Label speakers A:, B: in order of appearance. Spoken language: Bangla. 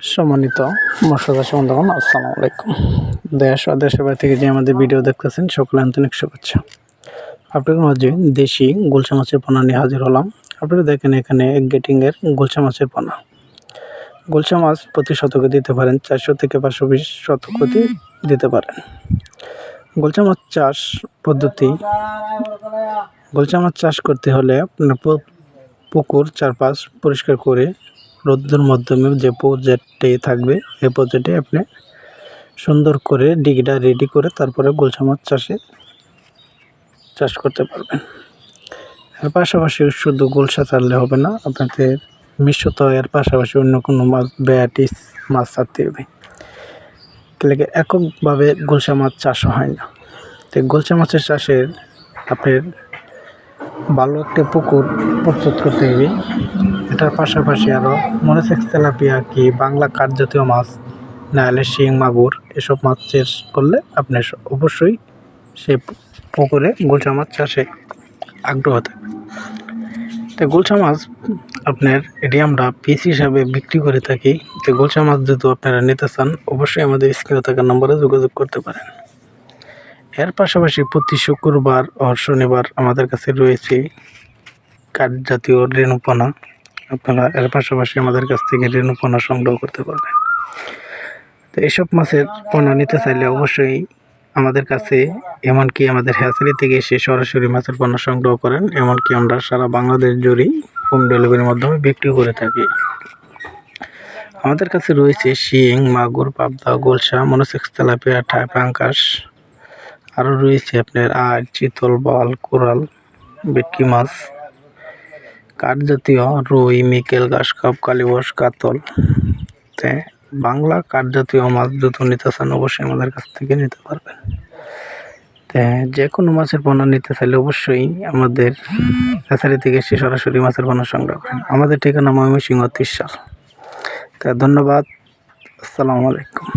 A: সম্মানিত মর্যাদা বন্ধুগণ আসসালামু আলাইকুম। দেশ ও দেশের বাইরে থেকে যে আমাদের ভিডিও দেখতেছেন, সকলে আন্তরিক শুভেচ্ছা। আপনাদের মাঝে দেশি গুলশা মাছের পোনা নিয়ে হাজির হলাম। আপনারা দেখেন এখানে এক গেটিংয়ের গুলশা মাছের পোনা। গুলশা মাছ প্রতি শতকে দিতে পারেন চারশো থেকে পাঁচশো বিশ শতক প্রতি দিতে পারেন। গুলশা মাছ চাষ পদ্ধতি, গুলশা মাছ চাষ করতে হলে আপনার পুকুর চারপাশ পরিষ্কার করে রোদ্দুর মাধ্যমে যে প্রজেক্টটি থাকবে এই প্রজেক্টে আপনি সুন্দর করে ডিগিটা রেডি করে তারপরে গোলসা মাছ চাষে চাষ করতে পারবেন। এর পাশাপাশি শুধু গোলসা ছাড়লে হবে না, আপনাদের মিশ্রত এর পাশাপাশি অন্য কোনো মাছ ব্যাটিস মাছ ছাড়তে হবে। তাহলে এককভাবে গোলসা মাছ চাষ হয় না? তো গোলসা মাছের চাষের আপনার ভালো একটা পুকুর প্রস্তুত করতে হবে। এটার পাশাপাশি আরও মনোসেক্স তেলাপিয়া কি বাংলা কাঠ জাতীয় মাছ নাহলে শিং, মাগুর, এসব মাছ চাষ করলে আপনি অবশ্যই সে পুকুরে গুলশা মাছ চাষে আগ্রহ থাকবে তো গুলশা মাছ আপনার এটি আমরা পিস হিসাবে বিক্রি করে থাকি। তো গুলশা মাছ যেহেতু আপনারা নিতে চান, অবশ্যই আমাদের স্ক্রিনে থাকা নম্বরে যোগাযোগ করতে পারেন। এর পাশাপাশি প্রতি শুক্রবার ও শনিবার আমাদের কাছে রয়েছে কাঠ জাতীয় রেণুপনা। আপনারা এর পাশাপাশি আমাদের কাছ থেকে রেণুপনা সংগ্রহ করতে পারবেন। তো এইসব মাছের পোনা নিতে চাইলে অবশ্যই আমাদের কাছে, এমনকি আমাদের হ্যাচারি থেকে এসে সরাসরি মাছের পোনা সংগ্রহ করেন, এমনকি আমরা সারা বাংলাদেশ জুড়েই হোম ডেলিভারির মাধ্যমে বিক্রি করে থাকি। আমাদের কাছে রয়েছে শিং, মাগুর, পাবদা গোলসা মনোসেক্স, তেলাপিয়া টাইপ আঙ্কাশ আরও রয়েছে আপনার আট, চিতল, বল, কোরাল ভেটকি মাছ। কাঠ জাতীয় রুই, মিকেল, ঘাস, কাপ কালিবস কাতল। তে বাংলা কাঠ জাতীয় মাছ দুটো নিতে চান অবশ্যই আমাদের কাছ থেকে নিতে পারবেন। তে যে কোনো মাছের পণ্য নিতে চাইলে অবশ্যই আমাদের কাছারি থেকে এসে সরাসরি মাছের পণ্য সংগ্রহ করেন। আমাদের ঠিকানা ময়মনসিংহ ত্রিশাল তা ধন্যবাদ। আসসালামু আলাইকুম।